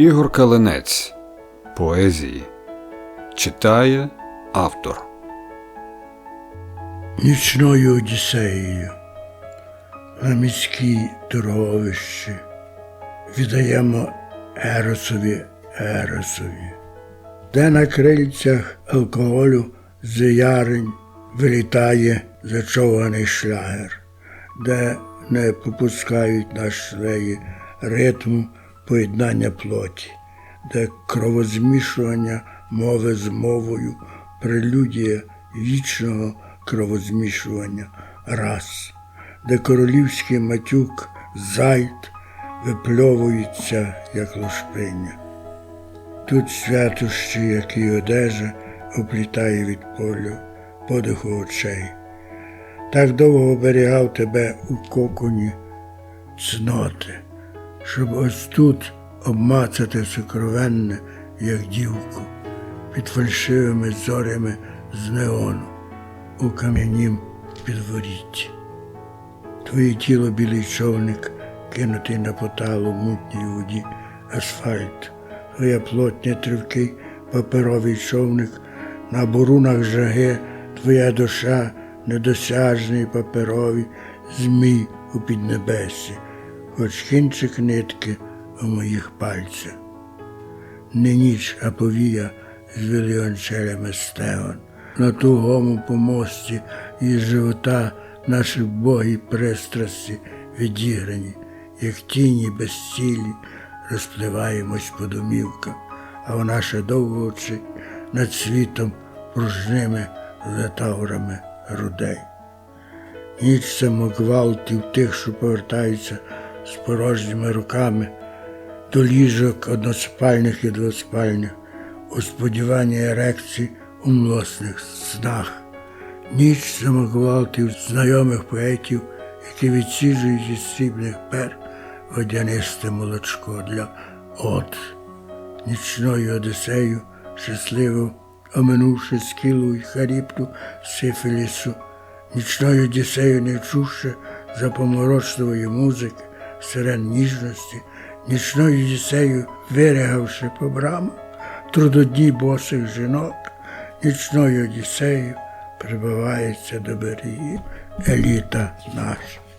Ігор Калинець. Поезії. Читає автор. Нічною Одіссеєю на міській торговищі віддаємо Еросові Еросові, де на крильцях алкоголю з вилітає зачований шлягер, де не попускають на швеї ритму поєднання плоті, де кровозмішування мови з мовою прелюдія вічного кровозмішування рас, де королівський матюк зайд випльовується, як лушпиня. Тут святощі, як і одежа, оплітає від полю подиху очей. Так довго оберігав тебе у коконі цноти, щоб ось тут обмацати сокровенне, як дівку, під фальшивими зорями з неону у кам'янім підворітті. Твоє тіло білий човник, кинутий на поталу мутній воді асфальт, твоя плотня тривкий паперовий човник, на бурунах жаги, твоя душа недосяжний паперовий змій у піднебесі, хоч кінчик нитки у моїх пальцях. Не ніч, а повія з віліончелями стегон. На тугому помості і живота наші богі пристрасті відіграні, як тіні безцілі, розпливаємось по домівках, а вона ще довго очить над світом пружними летаурами грудей. Ніч самогвалтів тих, що повертаються з порожніми руками до ліжок односпальних і двоспальних, у сподіванні ерекцій у млосних снах. Ніч самогвалтів знайомих поетів, які відсіжують із срібних пер водянисте молочко для от. Нічною Одесею, щасливо оминувши скілу й харіпту сифілісу, нічною Одіссею не чувши запоморочливої музики, сирен ніжності, нічною дісею вирягавши по брамах, трудодні босих жінок, нічною Одіссею прибивається до берегів еліта наша.